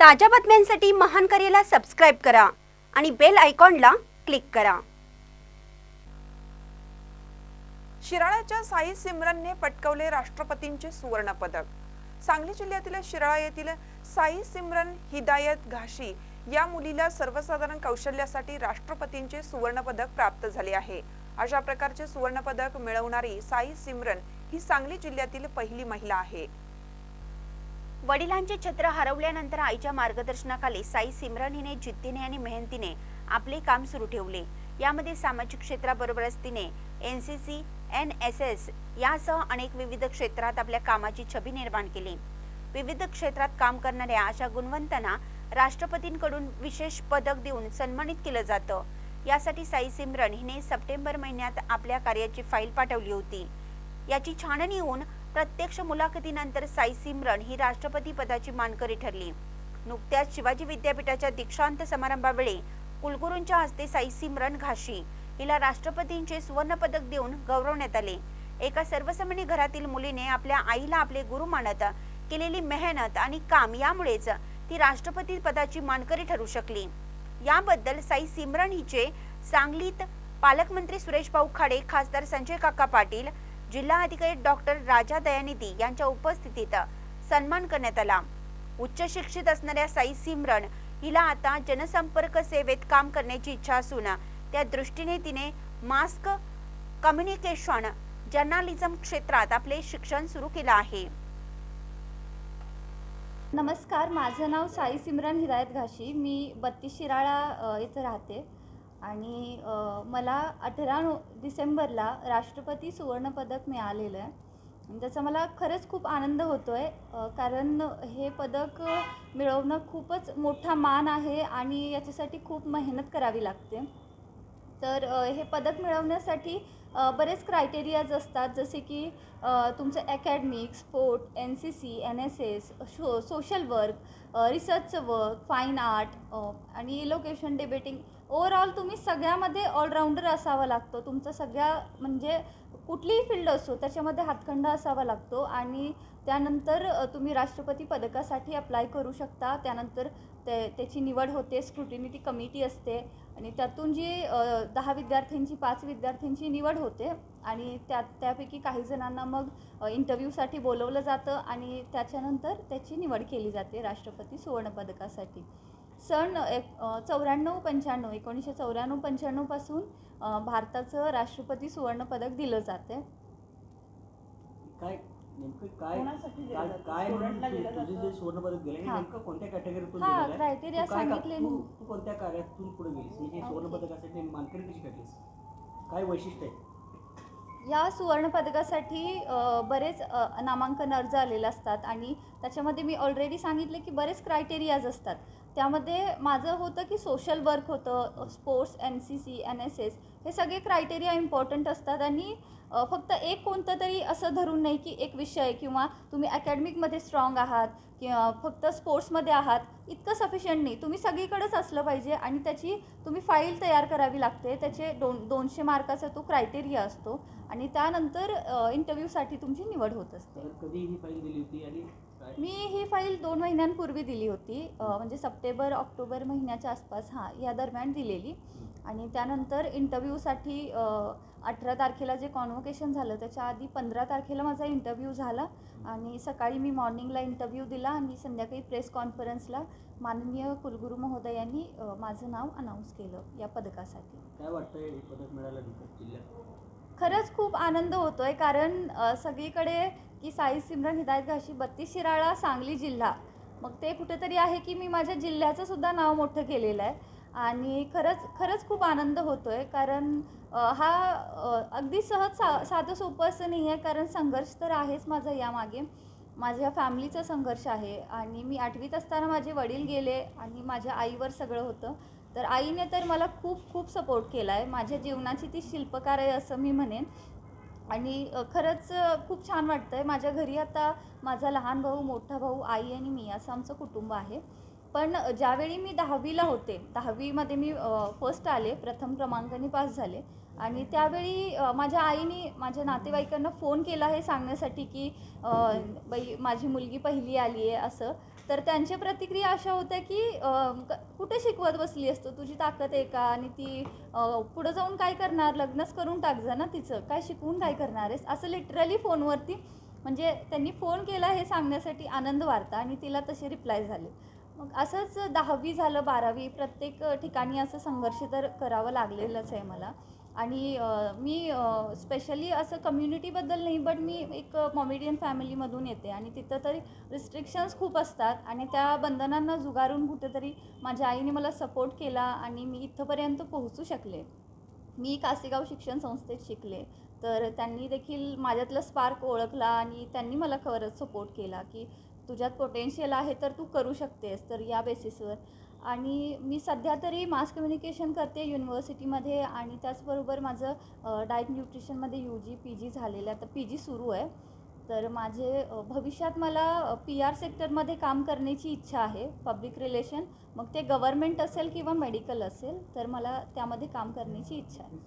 ताज्या बातम्यांसाठी महान करेला सबस्क्राईब करा आणि बेल आयकॉनला क्लिक करा. शिराळ्याच्या साई सिमरनने पटकवले राष्ट्रपतींचे सुवर्ण पदक सांगली जिल्ह्यातील शिराळा येथील साई सिमरन हिदायत घाशी या मुलीला सर्वसाधारण कौशल्यासाठी राष्ट्रपतींचे सुवर्णपदक प्राप्त झाले आहे. अशा प्रकारचे सुवर्णपदक मिळवणारी साई सिमरन ही सांगली जिल्ह्यातील पहिली महिला आहे. वडिलांचे छत्र हरवल्यानंतर आईच्या मार्गदर्शनाखाली साई सिमरन हिने जिद्दीने आणि मेहनतीने आपले काम सुरू ठेवले. यामध्ये सामाजिक क्षेत्राबरोबरच तिने N C C N S S यासह अनेक विविध क्षेत्रात आपल्या कामाची छबी निर्माण केली. विविध क्षेत्रात काम करणाऱ्या अशा गुणवंतांना राष्ट्रपतींकडून विशेष पदक देऊन सन्मानित केलं जातं. यासाठी साई सिमरन हिने सप्टेंबर महिन्यात आपल्या कार्याची फाईल पाठवली होती. याची छाननी होऊन प्रत्यक्ष मुलाखतीनंतर साई सिमरन ही राष्ट्रपती पदाची मानकरी ठरली. नुकत्याच शिवाजी विद्यापीठाच्या दीक्षांत समारंभावेळी कुलगुरूंच्या हस्ते साई सिमरन घाशी हिला राष्ट्रपतींचे सुवर्ण पदक देऊन गौरवण्यात आले. एका सर्वसामान्य घरातील मुलीने आपल्या आईला आपले गुरु मानत केलेली मेहनत आणि काम यामुळेच ती राष्ट्रपती पदाची मानकरी ठरू शकली. याबद्दल साई सिमरन हिचे सांगलीत पालकमंत्री सुरेश भाऊ खाडे खासदार संजय काका पाटील जिल्हा अधिकारी डॉक्टर राजा दयानिधी यांच्या उपस्थितीत सन्मान करण्यात आला. उच्च शिक्षित असणाऱ्या साई सिमरन हिला आता जनसंपर्क सेवेत काम करण्याची इच्छा असून त्या दृष्टीने तिने मास्क कम्युनिकेशन जर्नालिझम क्षेत्रात आपले शिक्षण सुरू केलं आहे. नमस्कार माझं नाव साई सिमरन हिदायत घाशी. मी बत्तीस शिराळा इथं राहते. आणि मला अठरा नो डिसेंबरला राष्ट्रपती सुवर्णपदक मिळालेलं आहे. त्याचा मला खरंच खूप आनंद होतो आहे कारण हे पदक मिळवणं खूपच मोठा मान आहे आणि याच्यासाठी खूप मेहनत करावी लागते. तर हे पदक मिळवण्यासाठी बरेच क्रायटेरियाज असतात जसे की तुमचं academic sport N C C N S S show social work रिसर्चचं work fine art आणि इलोकेशन डिबेटिंग ओवरऑल तुम्ही सगळ्यामध्ये ऑलराऊंडर असावा लागतो. तुमचं सगळ्या म्हणजे कुठलीही फील्ड असो त्याच्यामध्ये हातखंडा असावा लागतो आणि त्यानंतर तुम्ही राष्ट्रपती पदकासाठी अप्लाय करू शकता. त्यानंतर ते त्याची निवड होते स्क्रुटिनिटी कमिटी असते. आणि त्यातून जी दहा विद्यार्थ्यांची पाच विद्यार्थ्यांची निवड होते आणि त्या त्यापैकी काही जणांना मग इंटरव्ह्यूसाठी बोलवलं जातं आणि त्याच्यानंतर त्याची निवड केली जाते राष्ट्रपती सुवर्णपदकासाठी सन एक चौऱ्याण्णव पंच्याण्णव एकोणीसशे चौऱ्याण्णव पंच्याण्णवपासून भारताचं राष्ट्रपती सुवर्णपदक दिलं जाते काय नेमकं काय कोणासाठी दिलं काय जातं? काय स्टुडंटला म्हणून दिलं तु- तुझे जातं? जे सुवर्णपदक गेले हे हां. नेमकं कोणत्या कॅटेगरीतून हां, दिलेलं आहे? criteria तू काय का- सांगितले तू कोणत्या कार्यातून पुढे गेलीस म्हणजे. सुवर्णपदकासाठी मानकरी कशी काय वैशिष्ट्य आहे या सुवर्णपदकासाठी बरेच नामांकन अर्ज आलेले असतात. आणि त्याच्यामध्ये मी ऑलरेडी सांगितले की बरेच क्रायटेरियाज असतात. त्यामध्ये माझं होतं की सोशल वर्क होतं sports N C C N S S हे सगळे क्रायटेरिया इम्पॉर्टंट असतात आणि फक्त एक कोणतं तरी असं धरून नाही की एक विषय किंवा तुम्ही अकॅडमिकमध्ये स्ट्रॉंग आहात किंवा फक्त स्पोर्ट्समध्ये आहात इतकं सफिशियंट नाही. तुम्ही सगळीकडेच असलं पाहिजे आणि त्याची तुम्ही फाईल तयार करावी लागते. त्याचे दोन दोनशे मार्काचा तो क्रायटेरिया असतो आणि त्यानंतर इंटरव्ह्यूसाठी तुमची निवड होत असते. कधी ही फाईल दिली होती आणि मी ही फाईल दोन महिन्यांपूर्वी दिली होती. म्हणजे सप्टेंबर ऑक्टोबर महिन्याच्या आसपास हां या दरम्यान दिलेली. आणि त्यानंतर इंटरव्ह्यूसाठी अठरा तारखेला जे कॉन्व्होकेशन झालं त्याच्या आधी पंधरा तारखेला माझा इंटरव्ह्यू झाला. आणि सकाळी मी मॉर्निंगला इंटरव्ह्यू दिला आणि संध्याकाळी प्रेस कॉन्फरन्सला माननीय कुलगुरू महोदयांनी माझं नाव अनाऊन्स केलं या पदकासाठी. काय वाटतं हे पदक मिळालं खरंच खूप आनंद होतोय कारण सगळीकडे की साई सिमरन हिदायत घाशी बत्तीस शिराळा सांगली जिल्हा. मग ते कुठेतरी आहे की मी माझ्या जिल्ह्याचं सुद्धा नाव मोठं केलेलं आहे. आणि खरंच खरंच खूप आनंद होतोय कारण हा अगदी सहज सा साधं सोपं असं नाही आहे कारण संघर्ष तर आहेच माझा यामागे. माझ्या फॅमिलीचा संघर्ष आहे. आणि मी आठवीत असताना माझे वडील गेले आणि माझ्या आईवर सगळं होतं. तर आईने तर मला खूप खूप सपोर्ट केला आहे माझ्या जीवनाची ती शिल्पकार आहे असं मी म्हणेन. आणि खरंच खूप छान वाटतं आहे माझ्या घरी आता माझा लहान भाऊ मोठा भाऊ आई आणि मी असं आमचं कुटुंब आहे. पण ज्यावेळी मी दहावीला होते दहावीमध्ये मी फर्स्ट आले प्रथम क्रमांकाने पास झाले. आणि त्यावेळी माझ्या आईने माझ्या नातेवाईकांना फोन केला हे सांगण्यासाठी की बाई माझी मुलगी पहिली आली आहे असं. तर त्यांच्या प्रतिक्रिया अशा होत्या की कुठे शिकवत बसली असतो तुझी ताकद आहे का? आणि ती पुढं जाऊन काय करणार? लग्नच करून टाक जा ना तिचं. काय शिकवून काय करणार आहेस? असं लिटरली फोनवरती म्हणजे त्यांनी फोन केला हे सांगण्यासाठी आनंद वार्ता आणि तिला तसे रिप्लाय झाले. मग असंच दहावी झालं बारावी प्रत्येक ठिकाणी असं संघर्ष तर करावं लागलेलंच आहे मला. आणि मी स्पेशली असं कम्युनिटीबद्दल नाही बट मी एक मॉमेडियन फॅमिलीमधून येते आणि तिथं तरी रिस्ट्रिक्शन्स खूप असतात आणि त्या बंधनांना जुगारून कुठेतरी माझ्या आईने मला सपोर्ट केला आणि मी इथंपर्यंत पोहोचू शकले. मी कासेगाव शिक्षण संस्थेत शिकले. तर त्यांनी देखील माझ्यातलं स्पार्क ओळखला आणि त्यांनी मला खरंच सपोर्ट केला की तुझ्यात पोटेन्शियल आहे तर तू करू शकतेस तर या बेसिसवर आणि मी सध्या तरी मास कम्युनिकेशन करते युनिव्हर्सिटीमध्ये आणि त्याचबरोबर माझं डाएट न्यूट्रिशनमध्ये यू जी पी जी झालेलं आहे. तर पी जी सुरू आहे. तर माझे भविष्यात मला पी आर सेक्टरमध्ये काम करण्याची इच्छा आहे पब्लिक रिलेशन. मग ते गव्हर्मेंट असेल किंवा मेडिकल असेल तर मला त्यामध्ये काम करण्याची इच्छा आहे.